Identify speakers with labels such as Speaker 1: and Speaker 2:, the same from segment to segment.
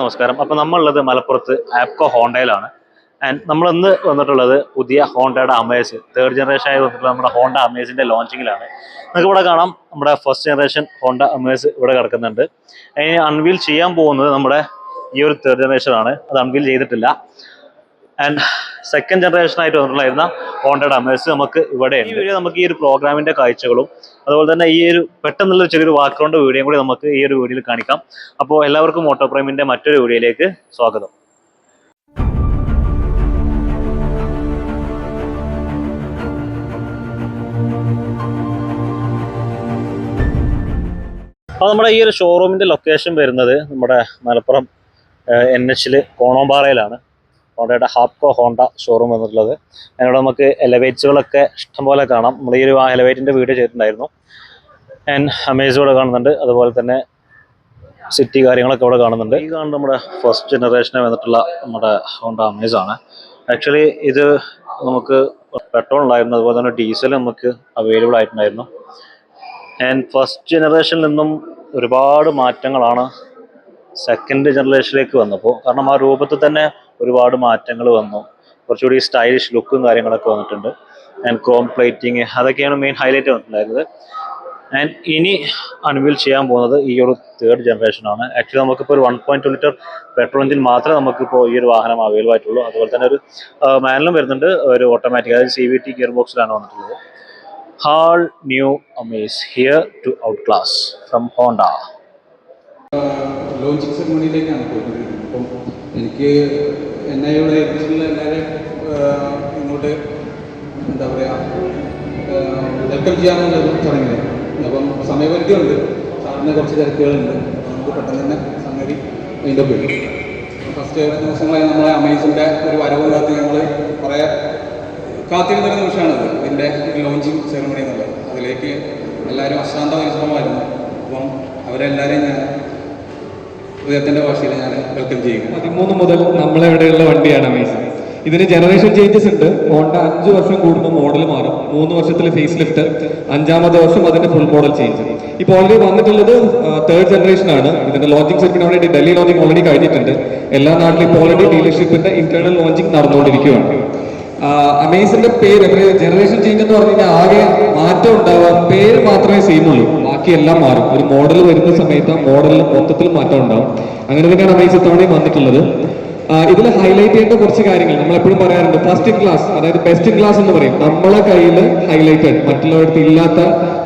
Speaker 1: നമസ്കാരം. അപ്പോൾ നമ്മളുള്ളത് മലപ്പുറത്ത് ആപ്കോ ഹോണ്ടയിലാണ്. ആൻഡ് നമ്മൾ ഇന്ന് വന്നിട്ടുള്ളത് പുതിയ ഹോണ്ടയുടെ അമേസ് തേർഡ് ജനറേഷൻ ആയി വന്നിട്ടുള്ള നമ്മുടെ ഹോണ്ട അമേസിന്റെ ലോഞ്ചിങ്ങിലാണ് നമുക്ക് ഇവിടെ കാണാം നമ്മുടെ ഫസ്റ്റ് ജനറേഷൻ ഹോണ്ട അമേസ് ഇവിടെ കിടക്കുന്നുണ്ട്. അതിന് അൺവീൽ ചെയ്യാൻ പോകുന്നത് നമ്മുടെ ഈ ഒരു തേർഡ് ജനറേഷൻ ആണ്. അത് അൺവീൽ ചെയ്തിട്ടില്ല. ആൻഡ് സെക്കൻഡ് ജനറേഷൻ ആയിട്ട് വന്നിട്ടുണ്ടായിരുന്ന ഹോണ്ടഡ് അമേഴ്സ് നമുക്ക് ഇവിടെ ഈ വീഡിയോ നമുക്ക് ഈ ഒരു പ്രോഗ്രാമിന്റെ കാഴ്ചകളും അതുപോലെ തന്നെ ഈ ഒരു പെട്ടെന്നുള്ള ചെറിയൊരു ബാക്ക്ഗ്രൗണ്ട് വീഡിയോയും കൂടി നമുക്ക് ഈ ഒരു വീഡിയോയിൽ കാണിക്കാം. അപ്പോൾ എല്ലാവർക്കും മോട്ടോ പ്രൈമിന്റെ മറ്റൊരു വീഡിയോയിലേക്ക് സ്വാഗതം. അപ്പോൾ നമ്മുടെ ഈ ഒരു ഷോറൂമിന്റെ ലൊക്കേഷൻ വരുന്നത് നമ്മുടെ മലപ്പുറം എൻ എച്ചിൽ കോണോമ്പാറയിലാണ്. ഹോണ്ടയുടെ ഹാപ്കോ ഹോണ്ട ഷോറൂം വന്നിട്ടുള്ളത്. അതിനോട് നമുക്ക് എലവേറ്റ്സുകളൊക്കെ ഇഷ്ടംപോലെ കാണാം. നമ്മൾ ഈ ഒരു എലവേറ്റിന്റെ വീഡിയോ ചെയ്തിട്ടുണ്ടായിരുന്നു. ആൻഡ് അമേസ് കാണുന്നുണ്ട്. അതുപോലെ തന്നെ സിറ്റി കാര്യങ്ങളൊക്കെ ഇവിടെ കാണുന്നുണ്ട്. ഈ കാണുന്നത് നമ്മുടെ ഫസ്റ്റ് ജനറേഷനെ വന്നിട്ടുള്ള നമ്മുടെ ഹോണ്ട അമേസ് ആണ്. ആക്ച്വലി ഇത് നമുക്ക് പെട്രോൾ ഉണ്ടായിരുന്നു. അതുപോലെ തന്നെ ഡീസൽ നമുക്ക് അവൈലബിൾ ആയിട്ടുണ്ടായിരുന്നു. ആൻഡ് ഫസ്റ്റ് ജനറേഷനിൽ നിന്നും ഒരുപാട് മാറ്റങ്ങളാണ് സെക്കൻഡ് ജനറേഷനിലേക്ക് വന്നപ്പോൾ. കാരണം ആ രൂപത്തിൽ തന്നെ ഒരുപാട് മാറ്റങ്ങൾ വന്നു. കുറച്ചുകൂടി സ്റ്റൈലിഷ് ലുക്കും കാര്യങ്ങളൊക്കെ വന്നിട്ടുണ്ട്. ആൻഡ് ക്രോം പ്ലേറ്റിങ് അതൊക്കെയാണ് മെയിൻ ഹൈലൈറ്റ് വന്നിട്ടുണ്ടായിരുന്നത്. ആൻഡ് ഇനി അൺവീൽ ചെയ്യാൻ പോകുന്നത് ഈ ഒരു തേർഡ് ജനറേഷൻ ആണ്. ആക്ച്വലി നമുക്കിപ്പോൾ ഒരു one point two litre petrol engine മാത്രമേ നമുക്കിപ്പോൾ ഈ ഒരു വാഹനം അവൈലബിൾ ആയിട്ടുള്ളൂ. അതുപോലെ തന്നെ ഒരു മാനലും വരുന്നുണ്ട്. ഒരു ഓട്ടോമാറ്റിക് അതായത് സി വി ടി ഗിയർ ബോക്സിലാണ് വന്നിട്ടുള്ളത് all new Amaze here to outclass from Honda
Speaker 2: launching സെറമണിയിലേക്കാണ് പോകുന്നത് എനിക്ക് എന്നെ ഇവിടെ ഏൽപ്പിച്ചിട്ടുള്ള എല്ലാവരെയും ഇങ്ങോട്ട് എന്താ പറയുക വെൽക്കം ചെയ്യാമെന്നുള്ളത് തുടങ്ങിയത്. അപ്പം സമയപരിധിയുണ്ട്. സാറിന് കുറച്ച് തിരക്കുകളുണ്ട്. നമുക്ക് പെട്ടെന്ന് തന്നെ സംഗതി അതിന്റെ പോയി ഫസ്റ്റ് ദിവസങ്ങളായി നമ്മളെ അമേസിന്റെ ഒരു വരവും കാത്ത് ഞങ്ങൾ കുറേ കാത്തിരുന്നൊരു നിമിഷമാണത് ഇതിന്റെ ലോഞ്ചിങ് സെറമണി എന്നുള്ളത്. അതിലേക്ക് എല്ലാവരും അശാന്ത പരിശ്രമമായിരുന്നു. അപ്പം അവരെല്ലാവരെയും ഞാൻ ഹൃദയത്തിന്റെ ഭാഷയിൽ ഞാൻ വെൽക്കം ചെയ്യുക
Speaker 3: പതിമൂന്ന് മുതൽ നമ്മളെ നമ്മളെവിടെയുള്ള വണ്ടിയാണ് അമേസിംഗ് ഇതിന് ജനറേഷൻ ചേഞ്ചസ് ഉണ്ട്. ഹോണ്ട അഞ്ച് വർഷം കൂടുമ്പോൾ മോഡൽ മാറും. മൂന്ന് വർഷത്തിൽ ഫേസ് ലിഫ്റ്റ് അഞ്ചാമത്തെ വർഷം അതിന്റെ ഫുൾ മോഡൽ ചേഞ്ച് ഇപ്പോൾ ഓൾറെഡി വന്നിട്ടുള്ളത് തേർഡ് ജനറേഷൻ ആണ്. ഇതിന്റെ ലോഞ്ചിങ് സെറ്റിന് വേണ്ടി ഡൽഹി ലോഞ്ചിങ് ഓൾറെഡി കഴിഞ്ഞിട്ടുണ്ട്. എല്ലാ നാട്ടിലും ഇപ്പോൾ ഓൾറെഡി ഡീലർഷിപ്പിന്റെ ഇന്റേണൽ ലോഞ്ചിങ് നടന്നുകൊണ്ടിരിക്കുകയാണ്. അമേസിന്റെ പേര് ജനറേഷൻ ചേഞ്ച് എന്ന് പറഞ്ഞു കഴിഞ്ഞാൽ ആകെ മാറ്റം ഉണ്ടാവുക പേര് മാത്രമേ സെയിം ഉള്ളൂ ബാക്കി മാറും. ഒരു മോഡൽ വരുന്ന സമയത്ത് ആ മോഡലിൽ മൊത്തത്തിൽ മാറ്റം ഉണ്ടാവും. അങ്ങനെ തന്നെയാണ് അമേസ് ഇത്തവണയും വന്നിട്ടുള്ളത്. ഇതിൽ ഹൈലൈറ്റ് ചെയ്യേണ്ട കുറച്ച് കാര്യങ്ങൾ നമ്മൾ എപ്പോഴും പറയാറുണ്ട്. ഫസ്റ്റ് ഇൻ ക്ലാസ് അതായത് ബെസ്റ്റ് ഇൻ ക്ലാസ് എന്ന് പറയും. നമ്മളെ കയ്യിൽ ഹൈലൈറ്റഡ് മറ്റുള്ളവർക്ക് ഇല്ലാത്ത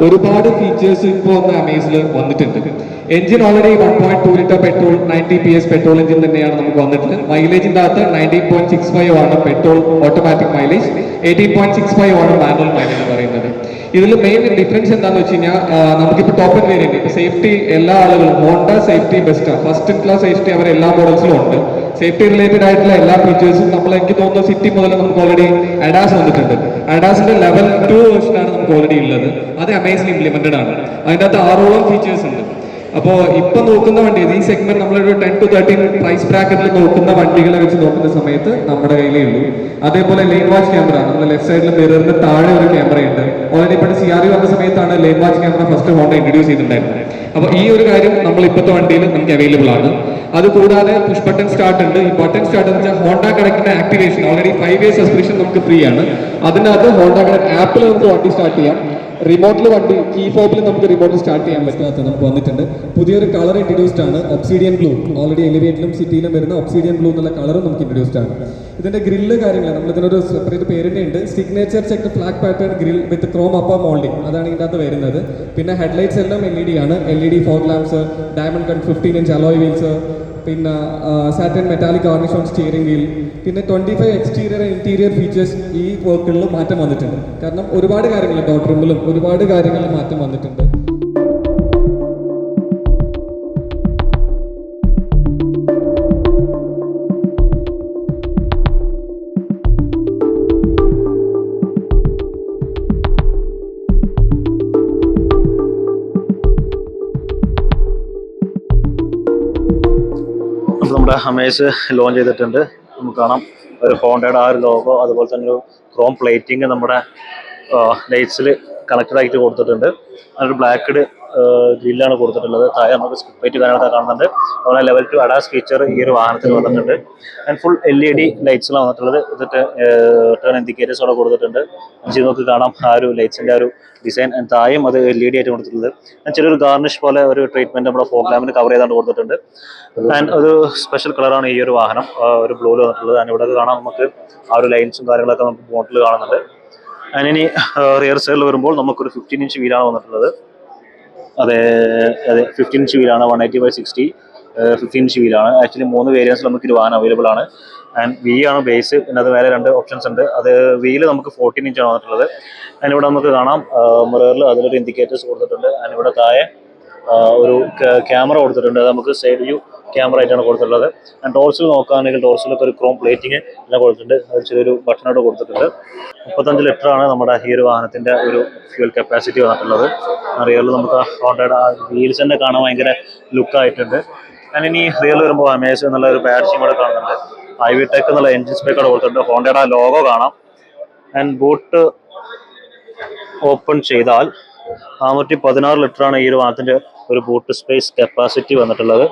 Speaker 3: ഒരുപാട് ഫീച്ചേഴ്സ് ഇപ്പോൾ വന്ന അമേസിൽ വന്നിട്ടുണ്ട്. Engine already one point two litre petrol ninety P S petrol engine തന്നെയാണ് നമുക്ക് വന്നിട്ടുള്ളത്. മൈലേജിന്റെ അകത്ത് നയന്റീൻ പോയിന്റ് സിക്സ് ഫൈവ് ആണ് petrol automatic mileage eighteen point six five ആണ് മാനുവൽ മൈലേജ് പറയുന്നത്. ഇതിൽ മെയിൻ ഡിഫറൻസ് എന്താണെന്ന് വെച്ച് കഴിഞ്ഞാൽ നമുക്കിപ്പോൾ ടോപ്പ് എൻ വേരിയന്റ് ഇപ്പോൾ സേഫ്റ്റി എല്ലാ ആളുകളും ഹോണ്ട സേഫ്റ്റി ബെസ്റ്റാണ് ഫസ്റ്റ് ക്ലാസ് സേഫ്റ്റി അവർ എല്ലാ മോഡൽസിലും ഉണ്ട്. സേഫ്റ്റി റിലേറ്റഡ് ആയിട്ടുള്ള എല്ലാ ഫീച്ചേഴ്സും നമ്മൾ എനിക്ക് തോന്നുന്നു സിറ്റി മുതൽ നമുക്ക് ഓൾറെഡി അഡാസ് വന്നിട്ടുണ്ട്. അഡാസിന്റെ ലെവൽ ടു വേർഷനാണ് നമുക്ക് ഓൾറെഡി ഉള്ളത്. അത് അമേസിൽ ഇംപ്ലിമെന്റഡ് ആണ്. അതിന്റെ അകത്ത് ആറോളം ഫീച്ചേഴ്സ് ഉണ്ട്. അപ്പോൾ ഇപ്പൊ നോക്കുന്ന വണ്ടി ഈ സെഗ്മെന്റ് നമ്മളൊരു ടെൻ ടു തേർട്ടീൻ പ്രൈസ് ബ്രാക്കറ്റിൽ നോക്കുന്ന വണ്ടികളെ വെച്ച് നോക്കുന്ന സമയത്ത് നമ്മുടെ കയ്യിലേ ഉള്ളൂ. അതേപോലെ ലെയിൻ വാച്ച് ക്യാമറ നമ്മുടെ ലെഫ്റ്റ് സൈഡിൽ മിററിന് താഴെ ഒരു ക്യാമറ ഉണ്ട്. ഓൾറെഡി ഇപ്പോൾ സി ആർ വന്ന സമയത്താണ് lane watch camera first Honda introduce ചെയ്തിട്ടുണ്ടായിരുന്നത്. അപ്പോൾ ഈ ഒരു കാര്യം നമ്മൾ ഇപ്പോഴത്തെ വണ്ടിയിൽ നമുക്ക് അവൈലബിൾ ആണ്. അത് കൂടാതെ പുഷ് ബട്ടൺ സ്റ്റാർട്ട് ഉണ്ട്. ഈ ബട്ടൺ സ്റ്റാർട്ട് എന്ന് വെച്ചാൽ Honda കണക്കിന്റെ activation already five year subscription നമുക്ക് ഫ്രീ ആണ്. അതിനകത്ത് ഹോണ്ട കണക്ട് ആപ്പിൽ നമുക്ക് വണ്ടി സ്റ്റാർട്ട് ചെയ്യാം. റിമോട്ടിൽ വണ്ടി കീ ഫോബിൽ നമുക്ക് റിമോട്ടിൽ സ്റ്റാർട്ട് ചെയ്യാൻ പറ്റാത്ത നമുക്ക് വന്നിട്ടുണ്ട്. പുതിയൊരു കളർ ഇൻട്രൊഡ്യൂസ്ഡ് ആണ് ഒബ്സീഡിയൻ ബ്ലൂ ഓൾറെഡി എലിവേറ്റിലും സിറ്റിയിലും വരുന്ന ഒബ്സീഡിയൻ ബ്ലൂ എന്നുള്ള കളറും നമുക്ക് ഇൻട്രൊഡ്യൂസ്ഡ് ആണ്. ഇതിന്റെ ഗ്രില്ല് കാര്യങ്ങൾ നമ്മൾ ഇതിനൊരു സെപ്പറേറ്റ് പേരിന്റെ ഉണ്ട് signature check flag pattern grille with chrome upper moulding അതാണ് ഇതിന്റെ അകത്ത് വരുന്നത്. പിന്നെ ഹെഡ്ലൈറ്റ്സ് എല്ലാം എൽ ഇ ഡി ആണ്. L E D fog lamps diamond cut fifteen inch alloy wheels പിന്നെ satin metallic varnish on steering wheel പിന്നെ twenty five exterior interior features ഈ വർക്കുകളിൽ മാറ്റം വന്നിട്ടുണ്ട്. കാരണം ഒരുപാട് കാര്യങ്ങൾ ഡോട്ട് റൂമിലും ഒരുപാട് കാര്യങ്ങളിൽ മാറ്റം വന്നിട്ടുണ്ട്.
Speaker 1: നമ്മുടെ അമേസ് ലോഞ്ച് ചെയ്തിട്ടുണ്ട്. നമുക്ക് കാണാം. ഒരു ഹോണ്ടയുടെ ആ ഒരു ലോഗോ അതുപോലെ തന്നെ ഒരു ക്രോം പ്ലേറ്റിംഗ് നമ്മുടെ ലൈറ്റ്സിൽ കണക്റ്റഡ് ആയിട്ട് കൊടുത്തിട്ടുണ്ട്. അതൊരു ബ്ലാക്ക്ഡ് ഗ്രില്ലാണ് കൊടുത്തിട്ടുള്ളത്. താഴെ നമുക്ക് സ്കിപ്പ് ലൈറ്റ് കാര്യങ്ങളൊക്കെ കാണുന്നുണ്ട്. അതുപോലെ ലെവൽ ടു അഡാസ് ഫീച്ചർ ഈ ഒരു വാഹനത്തിൽ വന്നിട്ടുണ്ട്. And full L E D ലൈറ്റ്സിലാണ് വന്നിട്ടുള്ളത്. ഇതിട്ട് ടേൺ ഇൻഡിക്കേറ്റേഴ്സ് അവിടെ കൊടുത്തിട്ടുണ്ട്. നമുക്ക് കാണാം ആ ഒരു ലൈറ്റ്സിന്റെ ഒരു ഡിസൈൻ ആൻഡ് താഴെയും അത് എൽ ഇ ഡി ആയിട്ട് കൊടുത്തിട്ടുള്ളത്. ചെറിയൊരു ഗാർണിഷ് പോലെ ഒരു ട്രീറ്റ്മെന്റ് നമ്മുടെ ഫോർ കവർ ചെയ്താണ്ട് കൊടുത്തിട്ടുണ്ട്. ആൻഡ് ഒരു സ്പെഷ്യൽ കളറാണ് ഈ ഒരു വാഹനം. ഒരു ബ്ലൂവിൽ വന്നിട്ടുള്ളത്. ആൻഡ് ഇവിടെ കാണാം നമുക്ക് ആ ഒരു ലൈൻസും കാര്യങ്ങളൊക്കെ നമുക്ക് ബോട്ടിൽ കാണുന്നുണ്ട്. ഇനി റിയർ സൈഡിൽ വരുമ്പോൾ നമുക്കൊരു ഫിഫ്റ്റീൻ ഇഞ്ച് വീലാണ് വന്നിട്ടുള്ളത്. അതെ അതെ fifteen inch വീലാണ് one eighty by sixty fifteen inch വീലാണ് actually മൂന്ന് വേരിയൻസ് നമുക്ക് ഒരു വാഹനം അവൈലബിൾ ആണ്. ആൻഡ് വി ആണ് ബേസ് പിന്നെ അത് വേറെ രണ്ട് ഓപ്ഷൻസ് ഉണ്ട്. അത് വീൽ നമുക്ക് ഫോർട്ടീൻ ഇഞ്ചാണ് വന്നിട്ടുള്ളത്. ആൻഡ് ഇവിടെ നമുക്ക് കാണാം മിററിൽ അതിലൊരു ഇൻഡിക്കേറ്റേഴ്സ് കൊടുത്തിട്ടുണ്ട്. ആൻഡ് ഇവിടെ താഴെ ഒരു ക്യാമറ കൊടുത്തിട്ടുണ്ട്. അത് നമുക്ക് സൈഡ് വ്യൂ ക്യാമറ ആയിട്ടാണ് കൊടുത്തിട്ടുള്ളത്. ടോർസിൽ നോക്കുകയാണെങ്കിൽ ടോർച്ചിലൊക്കെ ഒരു ക്രോം പ്ലേറ്റിംഗ് എല്ലാം കൊടുത്തിട്ടുണ്ട്. അത് ചെറിയൊരു ബട്ടണോട് കൊടുത്തിട്ടുണ്ട്. മുപ്പത്തഞ്ച് ലിറ്റർ ആണ് നമ്മുടെ ഈ ഒരു വാഹനത്തിന്റെ ഒരു ഫ്യൂൽ കപ്പാസിറ്റി വന്നിട്ടുള്ളത്. റിയറിൽ നമുക്ക് ഹോണ്ടയുടെ വീൽസ് തന്നെ കാണാൻ ഭയങ്കര ലുക്കായിട്ടുണ്ട് ഞാൻ ഇനി റിയൽ വരുമ്പോൾ അമേസ് എന്നുള്ള ഒരു പാഡ്സും കൂടെ കാണുന്നുണ്ട്. ഐ വി ടെക് എന്നുള്ള എൻജിൻ സ്പീക്കർ കൊടുത്തിട്ടുണ്ട്. ഹോണ്ടയുടെ ലോഗോ കാണാം. ആൻഡ് ബൂട്ട് ഓപ്പൺ ചെയ്താൽ നാനൂറ്റി പതിനാറ് ലിറ്റർ ആണ് ഈ ഒരു വാഹനത്തിന്റെ ഒരു ബൂട്ട് സ്പേസ് കപ്പാസിറ്റി വന്നിട്ടുള്ളത്.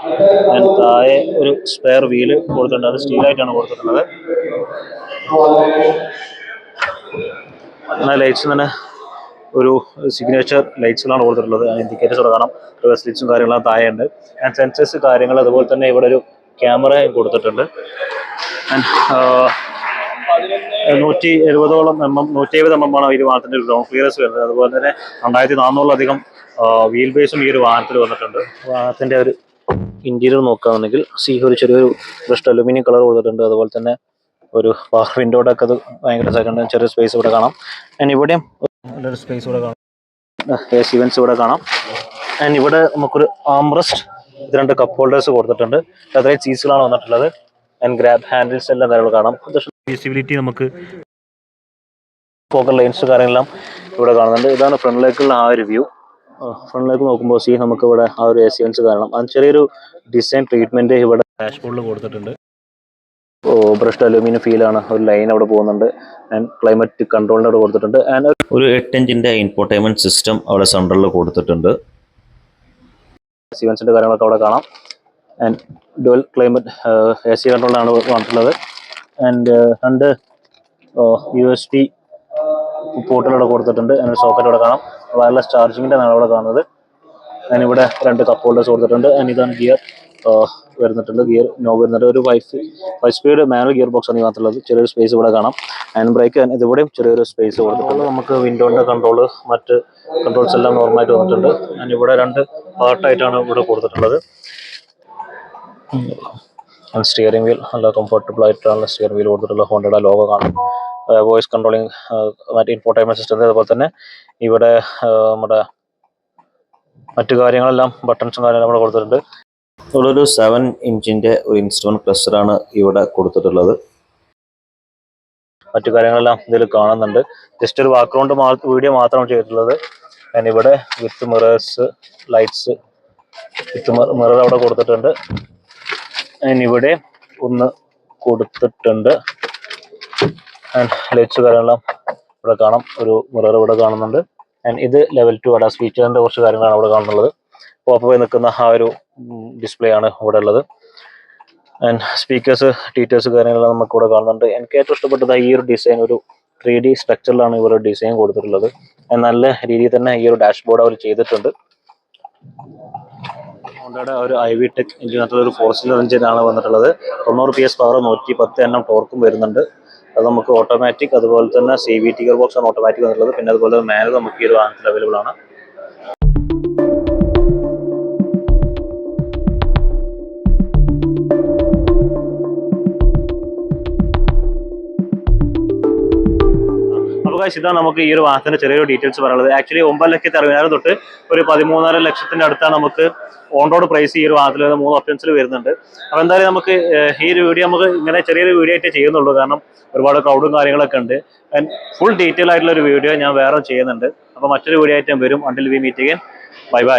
Speaker 1: ഞാൻ താഴെ ഒരു സ്പെയർ വീൽ കൊടുത്തിട്ടുണ്ട്. അത് സ്റ്റീലായിട്ടാണ് കൊടുത്തിട്ടുള്ളത്. എന്നാൽ ലൈറ്റ്സ് തന്നെ ഒരു സിഗ്നേച്ചർ ലൈറ്റ്സിലാണ് കൊടുത്തിട്ടുള്ളത്. ഇൻഡിക്കേറ്റർ കാണാം. റിവേഴ്സ് ലൈറ്റ്സും താഴെ ഉണ്ട് ആൻഡ് സെൻസേഴ്സ് കാര്യങ്ങൾ അതുപോലെ തന്നെ ഇവിടെ ഒരു ക്യാമറയും കൊടുത്തിട്ടുണ്ട്. നൂറ്റി എഴുപതോളം എം എം നൂറ്റി എഴുപത് എം എം ആണ് ഈ ഒരു ഗ്രൗണ്ട് ക്ലിയറൻസ് വരുന്നത്. അതുപോലെ തന്നെ രണ്ടായിരത്തി നാനൂറിലധികം വീൽ ബേസും ഈ ഒരു വാഹനത്തിൽ വന്നിട്ടുണ്ട്. വാഹനത്തിന്റെ ഒരു ഇന്റീരിയർ നോക്കുകയാണെങ്കിൽ സി ഒരു ചെറിയൊരു ബ്രസ്റ്റ് അലുമിനിയം കളർ കൊടുത്തിട്ടുണ്ട്. അതുപോലെ തന്നെ ഒരു പവർ വിൻഡോയുടെ ഒക്കെ അത് ഭയങ്കര സെക്കൻഡ് ചെറിയ സ്പേസ് ഇവിടെ കാണാം. ആൻഡ് ഇവിടെയും നല്ലൊരു സ്പേസ് ഇവിടെ കാണാം. എ സി വെൻസ് ഇവിടെ കാണാം. ആൻഡ് ഇവിടെ നമുക്കൊരു ആംറസ്റ്റ് ഇത് രണ്ട് കപ്പ് ഹോൾഡേഴ്സ് കൊടുത്തിട്ടുണ്ട്. അത്രയും സീസുകളാണ് വന്നിട്ടുള്ളത്. ആൻഡ് ഗ്രാബ് ഹാൻഡിൽസ് എല്ലാം കാര്യങ്ങൾ കാണാം. വിസിബിലിറ്റി നമുക്ക് പോക്കർ ലൈൻസ് കാര്യങ്ങളെല്ലാം ഇവിടെ കാണുന്നുണ്ട്. ഇതാണ് ഫ്രണ്ടിലേക്കുള്ള ആ ഒരു വ്യൂ ഫ്രണ്ടിലേക്ക് നോക്കുമ്പോൾ സി നമുക്ക് ഇവിടെ ആ ഒരു എസിയൻസ് കാരണം അത് ചെറിയൊരു ഡിസൈൻ ട്രീറ്റ്മെന്റ് ഇവിടെ ഡാഷ്ബോർഡിൽ കൊടുത്തിട്ടുണ്ട്. ഓ ബ്രഷ്ഡ് അലൂമിനിയം ഫീലാണ് ഒരു ലൈൻ അവിടെ പോകുന്നുണ്ട്. ആൻഡ് ക്ലൈമറ്റ് കൺട്രോളിന്റെ അവിടെ കൊടുത്തിട്ടുണ്ട്. ആൻഡ്
Speaker 4: ഒരു എട്ട് ഇഞ്ചിന്റെ ഇൻഫോർടൈൻമെന്റ് സിസ്റ്റം അവിടെ സെൻട്രലിൽ കൊടുത്തിട്ടുണ്ട്.
Speaker 1: സീവൻസിന്റെ കാര്യങ്ങളൊക്കെ അവിടെ കാണാം. And dual climate A C കൺട്രോളാണ് വന്നിട്ടുള്ളത്. ആൻഡ് രണ്ട് യു എസ് പി പോർട്ടുകൾ കൊടുത്തിട്ടുണ്ട്. ആൻഡ് സോക്കറ്റ് ഇവിടെ കാണാം. വയർലെസ് ചാർജിങ്ങിന്റെ ആണ് അവിടെ കാണുന്നത്. ഞാൻ ഇവിടെ രണ്ട് കപ്പ് ഹോൾഡേഴ്സ് കൊടുത്തിട്ടുണ്ട്. ആൻഡ് ഇതാണ് ഗിയർ വരുന്നിട്ടുണ്ട്. ഗിയർ നോ വരുന്നുണ്ട്. ഒരു five five speed manual gear box ആണ് ഇതിനകത്തുള്ളത് ചെറിയൊരു സ്പേസ് ഇവിടെ കാണാം. ആൻഡ് ബ്രേക്ക് ഇതിവിടെയും ചെറിയൊരു സ്പേസ് കൊടുത്തിട്ടുണ്ട്. നമുക്ക് വിൻഡോന്റെ കൺട്രോൾ മറ്റ് കൺട്രോൾസ് എല്ലാം നോർമലായിട്ട് വന്നിട്ടുണ്ട്. ഞാൻ ഇവിടെ രണ്ട് പാർട്ടായിട്ടാണ് ഇവിടെ കൊടുത്തിട്ടുള്ളത്. സ്റ്റിയറിംഗ് വീൽ നല്ല കംഫർട്ടബിൾ ആയിട്ടാണ് സ്റ്റിയറിംഗ് വീൽ കൊടുത്തിട്ടുള്ള ഹോണ്ടയുടെ ലോഗോ കാണാം. വോയിസ് കൺട്രോളിങ് മറ്റ് ഇൻഫോർട്ടൈൻമെന്റ് സിസ്റ്റം അതുപോലെ തന്നെ ഇവിടെ നമ്മുടെ മറ്റു കാര്യങ്ങളെല്ലാം ബട്ടൺസും കാര്യങ്ങളും ഇവിടെ കൊടുത്തിട്ടുണ്ട്.
Speaker 4: ഒരു സെവൻ ഇഞ്ചിന്റെ ഒരു ഇൻസ്ട്രുമെന്റ് ക്ലസ്റ്ററാണ് ഇവിടെ കൊടുത്തിട്ടുള്ളത്.
Speaker 1: മറ്റു കാര്യങ്ങളെല്ലാം ഇതിൽ കാണുന്നുണ്ട്. ജസ്റ്റ് ഒരു ബാക്ക്ഗ്രൗണ്ട് വീഡിയോ മാത്രമാണ് ചെയ്തിട്ടുള്ളത്. ഞാൻ ഇവിടെ with mirrors lights with mirror അവിടെ കൊടുത്തിട്ടുണ്ട്. ഞാൻ ഇവിടെ ഒന്ന് കൊടുത്തിട്ടുണ്ട്. ലൈറ്റ്സ് കാര്യങ്ങളെല്ലാം ഇവിടെ കാണാം. ഒരു മിറർ ഇവിടെ കാണുന്നുണ്ട്. ആൻഡ് ഇത് ലെവൽ ടു അഡാ സ്പീച്ചറിന്റെ കുറച്ച് കാര്യങ്ങളാണ് ഇവിടെ കാണുന്നുള്ളത്. പോപ്പ് പോയി നിൽക്കുന്ന ആ ഒരു ഡിസ്പ്ലേ ആണ് ഇവിടെ ഉള്ളത്. ആൻഡ് സ്പീക്കേഴ്സ് ടീറ്റേഴ്സ് കാര്യങ്ങളെല്ലാം നമുക്ക് ഇവിടെ കാണുന്നുണ്ട്. എനിക്ക് ഏറ്റവും ഇഷ്ടപ്പെട്ടത് ഈ ഒരു ഡിസൈൻ ഒരു ത്രീ ഡി സ്ട്രക്ചറിലാണ് ഇവർ ഡിസൈൻ കൊടുത്തിട്ടുള്ളത്. നല്ല രീതിയിൽ തന്നെ ഈ ഒരു ഡാഷ്ബോർഡ് അവർ ചെയ്തിട്ടുണ്ട്. ഹോണ്ടയുടെ ഒരു ഐ വി ടെക് എഞ്ചിനകത്തുള്ള ഒരു ഫോർ സീലർ എഞ്ചിനാണ് വന്നിട്ടുള്ളത്. തൊണ്ണൂറ് പി എസ് പവർ നൂറ്റി പത്ത് എണ്ണം ടോർക്കും വരുന്നുണ്ട്. അത് നമുക്ക് ഓട്ടോമാറ്റിക് അതുപോലെ തന്നെ C V T gear box ആണ് ഓട്ടോമാറ്റിക് വന്നിട്ടുള്ളത്. പിന്നെ അതുപോലെ മാനുവൽ നമുക്ക് ഈ ഒരു വാഹനത്തിൽ അവൈലബിൾ ആണ്. Guys, ഇതാണ് നമുക്ക് ഈ ഒരു വാഹനത്തിന്റെ ചെറിയൊരു ഡീറ്റെയിൽസ് പറയുന്നത് ആക്ച്വലി ഒമ്പത് ലക്ഷത്തി അറുപതിനായിരം തൊട്ട് ഒരു പതിമൂന്നര ലക്ഷത്തിന്റെ അടുത്താണ് നമുക്ക് ഓൺ റോഡ് പ്രൈസ് ഈ ഒരു വാഹനത്തിൽ വരുന്ന മൂന്ന് ഓപ്ഷൻസിൽ വരുന്നുണ്ട്. അപ്പോൾ എന്തായാലും നമുക്ക് ഈ ഒരു വീഡിയോ നമുക്ക് ഇങ്ങനെ ചെറിയൊരു വീഡിയോ ആയിട്ട് ചെയ്യുന്നുള്ളൂ. കാരണം ഒരുപാട് ക്രൗഡും കാര്യങ്ങളൊക്കെ ഉണ്ട്. ഫുൾ ഡീറ്റെയിൽ ആയിട്ടുള്ള ഒരു വീഡിയോ ഞാൻ വേറെ ചെയ്യുന്നുണ്ട്. അപ്പോൾ മറ്റൊരു വീഡിയോ ആയിട്ട് ഞാൻ വരും. Until we meet again bye bye